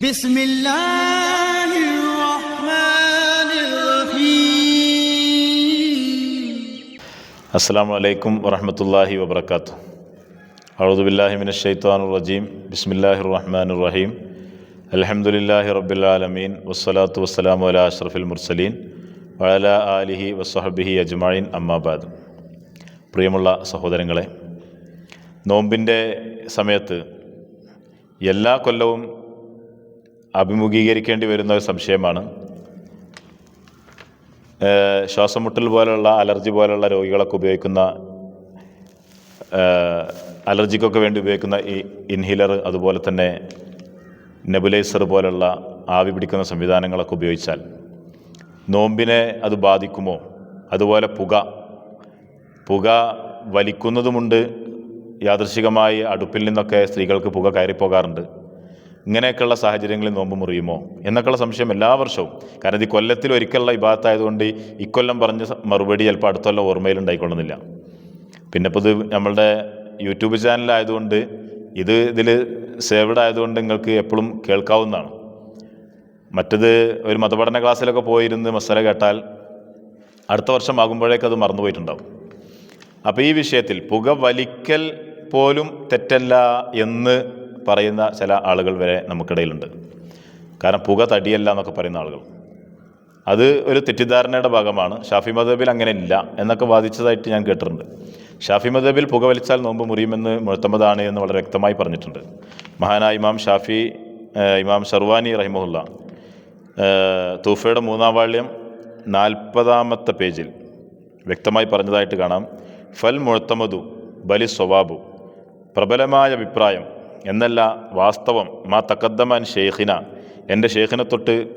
بسم الله الرحمن الرحيم അസ്സാം വലൈക്കും വറഹമത്തല്ലാഹി വബർക്കാത്തു അഴുദുബില്ലാഹിമിൻ ഷെയ്ത്താൻ റജീം ബിസ്മില്ലാഹി റഹ്മാൻ റഹീം അലഹമുല്ലാഹി റബ്ബുലാലമീൻ വസ്സലാത്തു വസ്സലാമു അല അഷ്റഫുൽ മുർസലീൻ വഅല ആലിഹി വസ്ഹബിഹി അജ്മഈൻ അമ്മാബാദ് പ്രിയമുള്ള സഹോദരങ്ങളെ നോമ്പിൻ്റെ സമയത്ത് എല്ലാ കൊല്ലവും അഭിമുഖീകരിക്കേണ്ടി വരുന്ന ഒരു സംശയമാണ്. ശ്വാസമുട്ടൽ ശ്വാസം പോലുള്ള അലർജി പോലുള്ള രോഗികളൊക്കെ ഉപയോഗിക്കുന്ന അലർജിക്കൊക്കെ വേണ്ടി ഉപയോഗിക്കുന്ന ഈ ഇൻഹീലർ അതുപോലെ തന്നെ നെബുലൈസർ പോലുള്ള ആവി പിടിക്കുന്ന സംവിധാനങ്ങളൊക്കെ ഉപയോഗിച്ചാൽ നോമ്പിനെ അത് ബാധിക്കുമോ? അതുപോലെ പുക. പുക വലിക്കുന്നതുമുണ്ട്. യാദൃശികമായി അടുപ്പിൽ നിന്നൊക്കെ സ്ത്രീകൾക്ക് പുക കയറിപ്പോകാറുണ്ട്. ഇങ്ങനെയൊക്കെയുള്ള സാഹചര്യങ്ങളിൽ നോമ്പ് മുറിയുമോ? എന്നൊക്കെയുള്ള സംശയം എല്ലാ വർഷവും. കാരണം ഇത് കൊല്ലത്തിൽ ഒരിക്കലുള്ള വിഭാഗത്തായതുകൊണ്ട് ഇക്കൊല്ലം പറഞ്ഞ മറുപടി ചിലപ്പോൾ അടുത്തൊല്ലം ഓർമ്മയിൽ ഉണ്ടായിക്കൊള്ളുന്നില്ല. പിന്നെ ഇപ്പോൾ ഇത് നമ്മളുടെ യൂട്യൂബ് ചാനലായതുകൊണ്ട് ഇത് ഇതിൽ സേവ്ഡ് ആയതുകൊണ്ട് നിങ്ങൾക്ക് എപ്പോഴും കേൾക്കാവുന്നതാണ്. മറ്റത് ഒരു മതപഠന ക്ലാസ്സിലൊക്കെ പോയിരുന്ന് മസാല കേട്ടാൽ അടുത്ത വർഷം ആകുമ്പോഴേക്കും അത് മറന്നുപോയിട്ടുണ്ടാവും അപ്പോൾ ഈ വിഷയത്തിൽ പുക വലിക്കൽ പോലും തെറ്റല്ല എന്ന് പറയുന്ന ചില ആളുകൾ വരെ നമുക്കിടയിലുണ്ട്. കാരണം പുക തടിയല്ല എന്നൊക്കെ പറയുന്ന ആളുകൾ. അത് ഒരു തെറ്റിദ്ധാരണയുടെ ഭാഗമാണ്. ഷാഫി മദബിൽ അങ്ങനെ ഇല്ല എന്നൊക്കെ വാദിച്ചതായിട്ട് ഞാൻ കേട്ടിട്ടുണ്ട്. ഷാഫി മദബിൽ പുക വലിച്ചാൽ നോമ്പ് മുറിയുമെന്ന് മുഴത്തമതാണ് എന്ന് വളരെ വ്യക്തമായി പറഞ്ഞിട്ടുണ്ട്. മഹാനായ ഇമാം ഷാഫി ഇമാം ഷർവാനി റഹിമുല്ല തൂഫയുടെ മൂന്നാം വാള്യം നാൽപ്പതാമത്തെ പേജിൽ വ്യക്തമായി പറഞ്ഞതായിട്ട് കാണാം. ഫൽ മുഴത്തമതു ബലി സ്വവാബു. പ്രബലമായ അഭിപ്രായം എന്നല്ല വാസ്തവം. മാ തക്കദ്ദമാൻ ഷെയ്ഖിന എന്റെ ഷെയ്ഖിനെ തൊട്ട്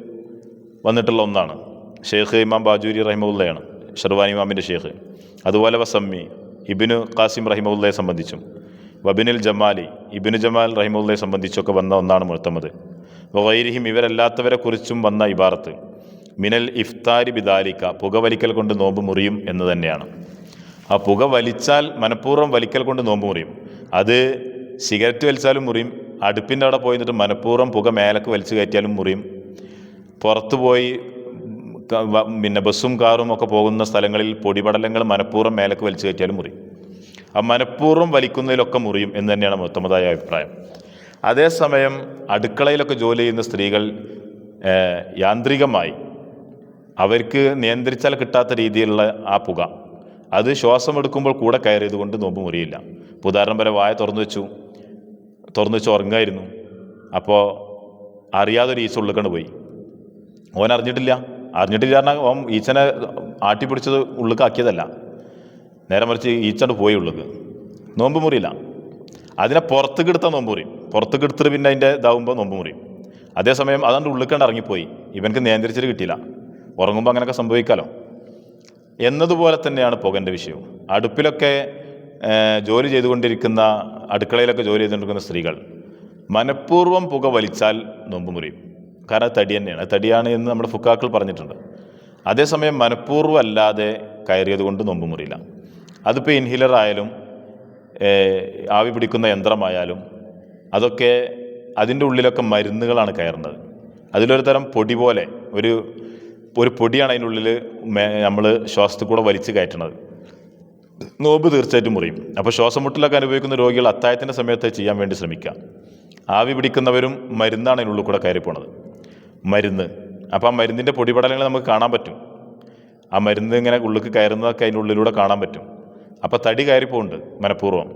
വന്നിട്ടുള്ള ഒന്നാണ്. ഷെയ്ഖ് ഇമാം ബാജൂരി റഹിമുള്ളയാണ് ഷർവാനി ഇമാമിന്റെ ഷെയ്ഖ് അതുപോലെ വസമ്മി ഇബിനു ഖാസിം റഹിമുള്ളയെ സംബന്ധിച്ചും. വബിനുൽ ജമാലി ഇബിനു ജമാൽ റഹിമുള്ളയെ സംബന്ധിച്ചൊക്കെ വന്ന ഒന്നാണ് മുഴത്തമത് വൈരിഹിം ഇവരല്ലാത്തവരെ കുറിച്ചും വന്ന ഇബാറത്ത്. മിനൽ ഇഫ്താരി ബിദാലിക്ക പുകവലിക്കൽ കൊണ്ട് നോമ്പ് മുറിയും എന്ന് തന്നെയാണ്. ആ പുക വലിച്ചാൽ മനഃപൂർവം വലിക്കൽ കൊണ്ട് നോമ്പ് മുറിയും. അത് സിഗരറ്റ് വലിച്ചാലും മുറിയും. അടുപ്പിന്റെ അവിടെ പോയി നിന്നിട്ട് മനഃപൂർവം പുക മേലക്ക് വലിച്ചു കയറ്റിയാലും മുറിയും. പുറത്തു പോയി പിന്നെ ബസ്സും കാറും ഒക്കെ പോകുന്ന സ്ഥലങ്ങളിൽ പൊടിപടലങ്ങൾ മനഃപൂർവം മേലക്ക് വലിച്ചു കയറ്റിയാലും മുറിയും. ആ മനഃപൂർവം വലിക്കുന്നതിലൊക്കെ മുറിയും എന്ന് തന്നെയാണ് മൊത്തമതായ അഭിപ്രായം. അതേസമയം അടുക്കളയിലൊക്കെ ജോലി ചെയ്യുന്ന സ്ത്രീകൾ യാന്ത്രികമായി അവർക്ക് നിയന്ത്രിച്ചാൽ കിട്ടാത്ത രീതിയിലുള്ള ആ പുക. അത് ശ്വാസം എടുക്കുമ്പോൾ കൂടെ കയറിയത് കൊണ്ട് നോമ്പ് മുറിയില്ല. ഇപ്പോൾ ഉദാഹരണം പോലെ വായ തുറന്നു വെച്ചു. തുറന്നു വെച്ച് ഉറങ്ങായിരുന്നു. അപ്പോൾ അറിയാതെ ഒരു ഈച്ച പോയി. ഓൻ അറിഞ്ഞിട്ടില്ല. അറിഞ്ഞിട്ടില്ല കാരണം ഓൻ ഈച്ചനെ ആട്ടി പിടിച്ചത് ഉള്ളിക്കാക്കിയതല്ല നേരെ മറിച്ച് ഈച്ചണ്ട് പോയി ഉള്ളിക്ക് നോമ്പ് മുറിയില്ല. അതിനെ പുറത്തേക്ക് എടുത്താൽ നോമ്പ് മുറിയും പുറത്തേക്ക് എടുത്തിട്ട് പിന്നെ അതിന്റെ ഇതാവുമ്പോൾ നോമ്പ് മുറിയും അതേസമയം അതാണ്ട് ഉള്ളിക്കണ്ട് ഇറങ്ങിപ്പോയി. ഇവനക്ക് നിയന്ത്രിച്ചിട്ട് കിട്ടിയില്ല. ഉറങ്ങുമ്പോൾ അങ്ങനെയൊക്കെ സംഭവിക്കാലോ. എന്നതുപോലെ തന്നെയാണ് പുകന്റെ വിഷയവും. അടുപ്പിലൊക്കെ ജോലി ചെയ്തുകൊണ്ടിരിക്കുന്ന അടുക്കളയിലൊക്കെ ജോലി ചെയ്തുകൊണ്ടിരിക്കുന്ന സ്ത്രീകൾ മനഃപൂർവം പുക വലിച്ചാൽ നോമ്പ് മുറിയും. കാരണം അത് തടി തന്നെയാണ്. തടിയാണ് എന്ന് നമ്മുടെ ഫുക്കാക്കൾ പറഞ്ഞിട്ടുണ്ട്. അതേസമയം മനഃപൂർവം അല്ലാതെ കയറിയത് കൊണ്ട് നോമ്പ് മുറിയില്ല. അതിപ്പോൾ ഇൻഹിലർ ആയാലും ആവി പിടിക്കുന്ന യന്ത്രമായാലും അതൊക്കെ അതിന്റെ ഉള്ളിലൊക്കെ മരുന്നുകളാണ് കയറുന്നത്. അതിലൊരു തരം പൊടി പോലെ ഒരു ഒരു പൊടിയാണ് അതിന്റെ ഉള്ളിൽ നമ്മൾ ശ്വാസത്തിൽ കൂടെ വലിച്ചു കയറ്റണത് നോമ്പ് തീർച്ചയായിട്ടും മുറിയും. അപ്പോൾ ശ്വാസം മുട്ടലൊക്കെ അനുഭവിക്കുന്ന രോഗികൾ അത്തായത്തിന്റെ സമയത്ത് ചെയ്യാൻ വേണ്ടി ശ്രമിക്കുക. ആവി പിടിക്കുന്നവരും മരുന്നാണ് അതിനുള്ളിൽ കൂടെ കയറിപ്പോണത് മരുന്ന്. അപ്പോൾ ആ മരുന്നിന്റെ പൊടിപടലങ്ങൾ നമുക്ക് കാണാൻ പറ്റും. ആ മരുന്ന് ഇങ്ങനെ ഉള്ളിൽ കയറുന്നതൊക്കെ അതിന്റെ ഉള്ളിലൂടെ കാണാൻ പറ്റും. അപ്പോൾ തടി കയറിപ്പോണ്ട് മനഃപൂർവം.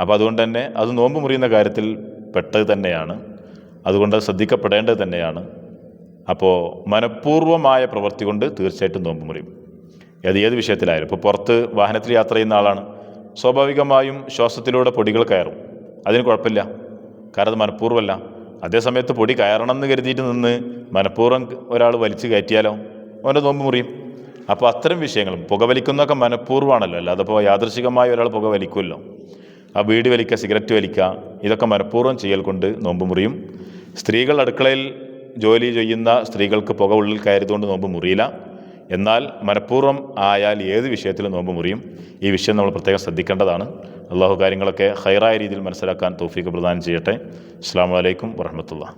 അപ്പോൾ അതുകൊണ്ട് തന്നെ അത് നോമ്പ് മുറിയുന്ന കാര്യത്തിൽ പെട്ടത് തന്നെയാണ്. അതുകൊണ്ട് അത് ശ്രദ്ധിക്കപ്പെടേണ്ടത് തന്നെയാണ്. അപ്പോൾ മനഃപൂർവമായ പ്രവൃത്തി കൊണ്ട് തീർച്ചയായിട്ടും നോമ്പ് മുറിയും. അത് ഏത് വിഷയത്തിലായാലും. ഇപ്പോൾ പുറത്ത് വാഹനത്തിൽ യാത്ര ചെയ്യുന്ന ആളാണ്. സ്വാഭാവികമായും ശ്വാസത്തിലൂടെ പൊടികൾ കയറും. അതിന് കുഴപ്പമില്ല. കാരണം അത് മനഃപൂർവമല്ല. അതേസമയത്ത് പൊടി കയറണം എന്ന് കരുതിയിട്ട് നിന്ന് മനഃപൂർവം ഒരാൾ വലിച്ചു കയറ്റിയാലോ? അവന്റെ നോമ്പ് മുറിയും. അപ്പോൾ അത്തരം വിഷയങ്ങളും. പുകവലിക്കുന്നതൊക്കെ മനഃപൂർവമാണല്ലോ. അല്ലാതെ അപ്പോൾ യാദൃശികമായി ഒരാൾ പുക വലിക്കുമല്ലോ. ആ വീട് വലിക്കുക സിഗരറ്റ് വലിക്കുക ഇതൊക്കെ മനഃപൂർവം ചെയ്യൽ കൊണ്ട് നോമ്പ് മുറിയും. സ്ത്രീകൾ അടുക്കളയിൽ ജോലി ചെയ്യുന്ന സ്ത്രീകൾക്ക് പുക ഉള്ളിൽ കയറിയതുകൊണ്ട് നോമ്പ് മുറിയില്ല. എന്നാൽ മനഃപൂർവം ആയാൽ ഏത് വിഷയത്തിലും നോമ്പ് മുറിയും. ഈ വിഷയം നമ്മൾ പ്രത്യേകം ശ്രദ്ധിക്കേണ്ടതാണ്. അള്ളാഹു കാര്യങ്ങളൊക്കെ ഹൈറായ രീതിയിൽ മനസ്സിലാക്കാൻ തൗഫീഖ് പ്രദാനം ചെയ്യട്ടെ. അസ്സാം വലൈക്കും വറഹമത്തുള്ള